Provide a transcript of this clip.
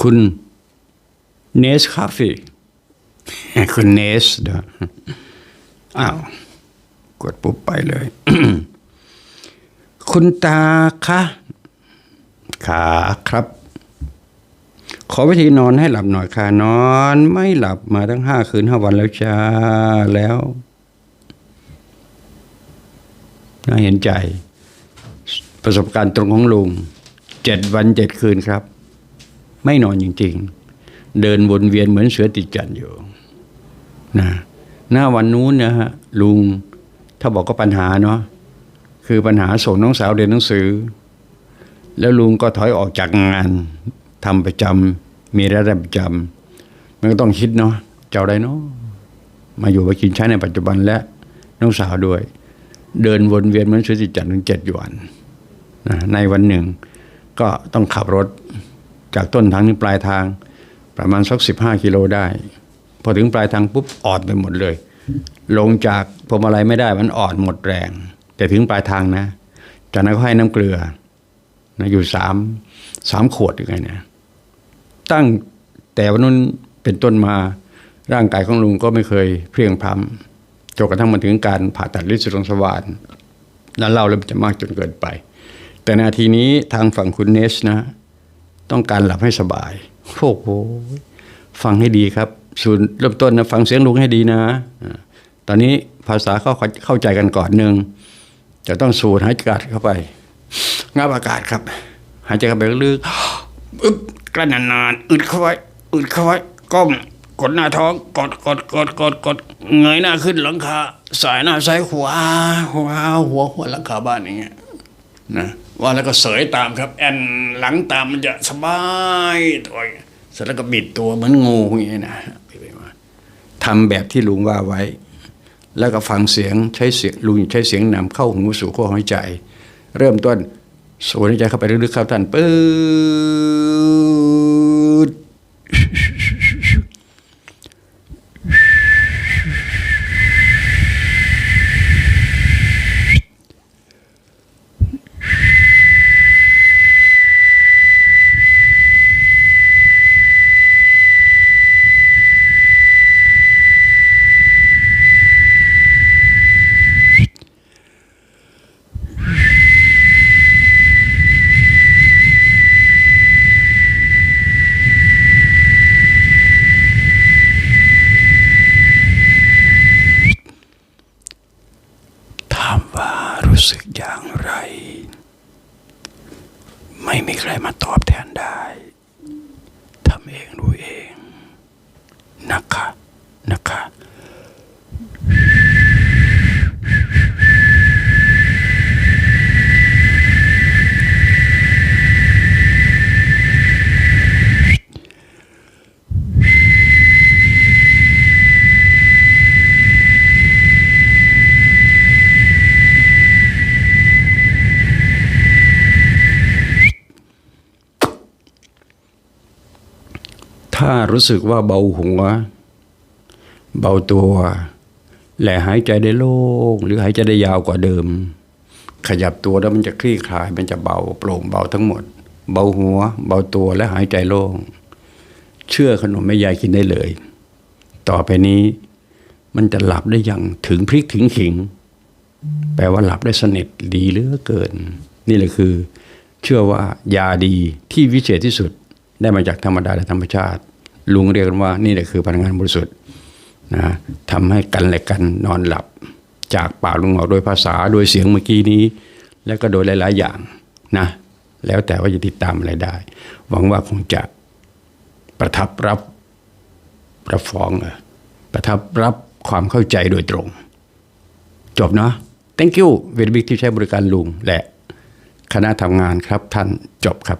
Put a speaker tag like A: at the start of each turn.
A: คุณเนสคาเฟ่คุณเนสเด้ออ้าว กดปุ๊บไปเลย คุณตาคะขาครับ ขอวิธีนอนให้หลับหน่อยค่ะ นอนไม่หลับมาตั้งห้าคืนห้าวันแล้วจ้าแล้วน่าเห็นใจ ประสบการณ์ตรงของลุงเจ็ดวันเจ็ดคืนครับ ไม่นอนจริง ๆ เดินวนเวียนเหมือนเสือติดจันอยู่นะหน้าวันนู้นนะฮะลุงถ้าบอกก็ปัญหาเนาะคือปัญหาส่งน้องสาวเรียนหนังสือ แล้วลุงก็ถอยออกจากงานทำประจำมีรายได้ประจำมันก็ต้องคิดเนาะเจ้าใดเนาะมาอยู่มากินใช้ในปัจจุบันและน้องสาวด้วย เดินวนเวียนเหมือนเสือติดจันถึงเจ็ดวันนะในวันหนึ่งก็ต้องขับรถ จากต้นทางถึงปลายทางประมาณสักสิบห้ากิโลได้ พอถึงปลายทางปุ๊บอ่อนไปหมดเลย ลงจากพวงมาลัยไม่ได้มันอ่อนหมดแรง แต่ถึงปลายทางนะ จากนั้นก็ให้น้ำเกลือนะอยู่สามสามขวดยังไงเนี่ยตั้งแต่วันนั้นเป็นต้นมาร่างกายของลุงก็ไม่เคยเพลียงพล้ำจนกระทั่งมาถึงการผ่าตัดลินสุดงสวานนั้นเล่าแล้วมันจะมากจนเกินไป แต่นาทีนี้ทางฝั่งคุณเนสนะ ต้องการหลับให้สบายโอ้โหฟังให้ดีครับศูนย์เริ่มต้นนะฟังเสียงลุงให้ดีนะ ตอนนี้ภาษาเข้าเข้าใจกันก่อนหนึ่งจะต้องสูดหายใจเข้าไปงับอากาศครับ หายใจเข้าไปลึกอึ๊บกลั้นนานๆอึดเข้าไว้อึดเข้าไว้ก้มกดหน้าท้องกดกดกดกดกดเงยหน้าขึ้นหลังคาสายหน้าซ้ายขวหัวหัวหัวหลังคาบ้านอย่างเงี้ยนะ ว่าแล้วก็เสยตามครับ แอนหลังตามมันจะสบายตัวเสร็จแล้วก็บิดตัวเหมือนงูอย่างนี้นะทำแบบที่ลุงว่าไว้ แล้วก็ฟังเสียงใช้เสียงลุงใช้เสียงนำเข้าหูสู่ข้อหายใจ เริ่มต้นสูดหายใจเข้าไปลึกๆครับท่านปื๊ด ถามว่ารู้สึกอย่างไร ไม่มีใครมาตอบแทนได้ทำเองรู้เองนะคะนะคะ ถ้ารู้สึกว่าเบาหัว เบาตัว และหายใจได้โล่งหรือหายใจได้ยาวกว่าเดิม ขยับตัวแล้วมันจะคลี่คลาย มันจะเบาโปร่งเบาทั้งหมด เบาหัว เบาตัวและหายใจโล่ง เชื่อขนมแม่ยายกินได้เลย ต่อไปนี้มันจะหลับได้อย่างถึงพริกถึงขิง แปลว่าหลับได้สนิทดีเหลือเกิน นี่แหละคือ เชื่อว่ายาดีที่วิเศษที่สุดได้มาจากธรรมดาและธรรมชาติ ลุงเรียกกันว่านี่แหละคือพลังงานบริสุทธิ์นะทำให้กันและกันนอนหลับ จากปากลุงออกโดยภาษาโดยเสียงเมื่อกี้นี้ แล้วก็โดยหลาย ๆ อย่างนะแล้วแต่ว่าจะติดตามอะไรได้ หวังว่าคงจะประทับรับรับฟ้องออประทับรับความเข้าใจโดยตรง จบเนาะ thank you very big ที่ใช้บริการลุงและคณะทำงานครับท่านจบครับ